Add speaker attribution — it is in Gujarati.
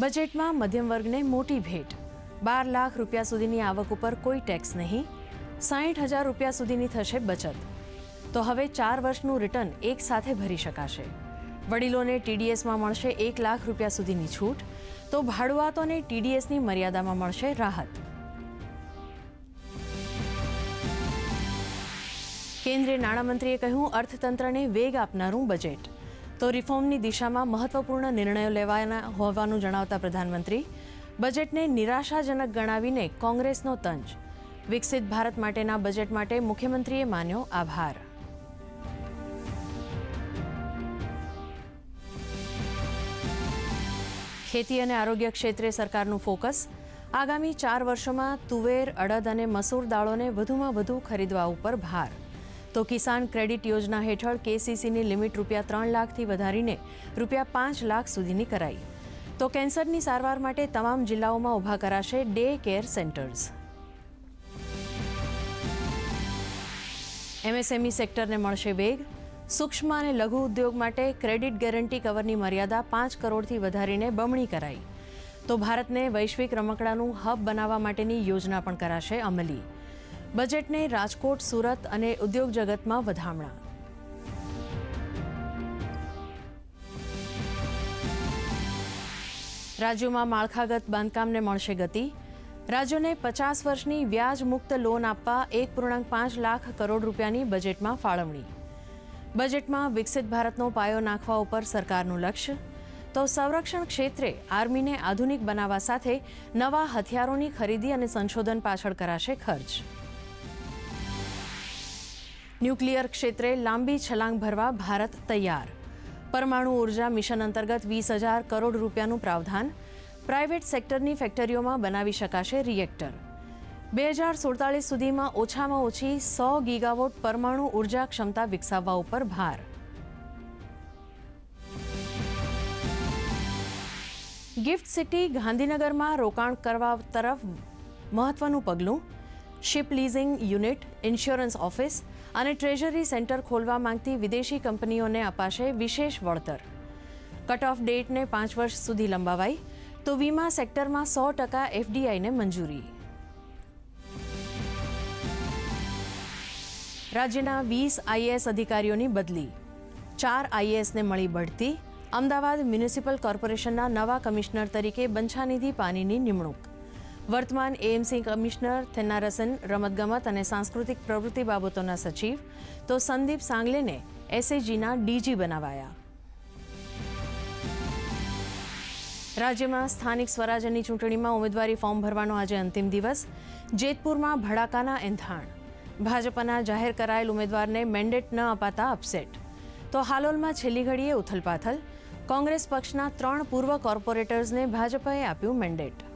Speaker 1: બજેટમાં મધ્યમ વર્ગને મોટી ભેટ. બાર લાખ રૂપિયા સુધીની આવક ઉપર કોઈ ટેક્સ નહીં. સાહીઠ હજાર રૂપિયા સુધીની થશે બચત. તો હવે ચાર વર્ષનું રિટર્ન એક સાથે ભરી શકાશે. વડીલોને ટીડીએસમાં મળશે એક લાખ રૂપિયા સુધીની છૂટ. તો ભાડુઆતોને ટીડીએસની મર્યાદામાં મળશે રાહત. કેન્દ્રીય નાણામંત્રીએ કહ્યું, અર્થતંત્રને વેગ આપનારું બજેટ. તો રિફોર્મની દિશામાં મહત્વપૂર્ણ નિર્ણયો લેવાના હોવાનું જણાવતા પ્રધાનમંત્રી, બજેટને નિરાશાજનક ગણાવીને કોંગ્રેસનો તંજ. વિકસિત ભારત માટેના બજેટ માટે મુખ્યમંત્રીએ માન્યો આભાર. ખેતી અને આરોગ્ય ક્ષેત્રે સરકારનું ફોકસ. આગામી ચાર વર્ષોમાં તુવેર, અડદ અને મસૂર દાળોને વધુમાં વધુ ખરીદવા ઉપર ભાર. તો કિસાન ક્રેડિટ યોજના હેઠળ કેસીસીની લિમિટ રૂપિયા ત્રણ લાખથી વધારીને રૂપિયા પાંચ લાખ સુધીની કરાઈ. તો કેન્સરની સારવાર માટે તમામ જિલ્લાઓમાં ઊભા કરાશે ડે કેર સેન્ટર્સ. એમએસએમઈ સેક્ટરને મળશે વેગ. સૂક્ષ્મ અને લઘુ ઉદ્યોગ માટે ક્રેડિટ ગેરંટી કવરની મર્યાદા પાંચ કરોડથી વધારીને બમણી કરાઈ. તો ભારતને વૈશ્વિક રમકડાનું હબ બનાવવા માટેની યોજના પણ કરાશે અમલી. બજેટને રાજકોટ, સુરત અને ઉદ્યોગ જગતમાં વધામણા. રાજ્યોમાં માળખાગત બાંધકામને મળશે ગતિ. રાજ્યોને પચાસ વર્ષની વ્યાજ મુક્ત લોન આપવા એક પૂર્ણાંક પાંચ લાખ કરોડ રૂપિયાની બજેટમાં ફાળવણી. બજેટમાં વિકસિત ભારતનો પાયો નાખવા ઉપર સરકારનું લક્ષ્ય. તો સંરક્ષણ ક્ષેત્રે આર્મીને આધુનિક બનાવવા સાથે નવા હથિયારોની ખરીદી અને સંશોધન પાછળ કરાશે ખર્ચ. ન્યુક્લિયર ક્ષેત્રે લાંબી છલાંગ ભરવા ભારત તૈયાર. પરમાણુ ઊર્જા મિશન અંતર્ગત વીસ હજાર કરોડ રૂપિયાનું પ્રાવધાન પ્રાઇવેટ સેક્ટરની ફેક્ટરીઓમાં બનાવી શકાશે રિએક્ટર. બે હજાર સુડતાલીસ સુધીમાં ઓછામાં ઓછી સો ગીગાવોટ પરમાણુ ઊર્જા ક્ષમતા વિકસાવવા ઉપર ભાર. ગિફ્ટ સિટી ગાંધીનગરમાં રોકાણ કરવા તરફ મહત્વનું પગલું ship leasing unit insurance office અને ટ્રેઝરી સેન્ટર ખોલવા માંગતી વિદેશી કંપનીઓને અપાશે વિશેષ વળતર. કટ ઓફ ડેટને પાંચ વર્ષ સુધી લંબાવાઈ તો વીમા સેક્ટરમાં સો ટકા એફડીઆઈને મંજૂરી. રાજ્યના વીસ આઈએએસ અધિકારીઓની બદલી. ચાર આઈએએસને મળી બઢતી. અમદાવાદ મ્યુનિસિપલ કોર્પોરેશનના નવા કમિશનર તરીકે બંછાનિધિ પાનીની નિમણૂક. વર્તમાન એએમસી કમિશનર થેનારસન રમતગમત અને સાંસ્કૃતિક પ્રવૃત્તિ બાબતોના સચિવ તો સંદીપ સાંગલેને એસએજીના ડીજી બનાવાયા. રાજ્યમાં સ્થાનિક સ્વરાજ્યની ચૂંટણીમાં ઉમેદવારી ફોર્મ ભરવાનો આજે અંતિમ દિવસ. જેતપુરમાં ભડાકાના એંધાણ. ભાજપના જાહેર કરાયેલ ઉમેદવારને મેન્ડેટ ન અપાતા અપસેટ. તો હાલોલમાં છેલ્લી ઘડીએ ઉથલપાથલ. કોંગ્રેસ પક્ષના ત્રણ પૂર્વ કોર્પોરેટર્સને ભાજપે આપ્યું મેન્ડેટ.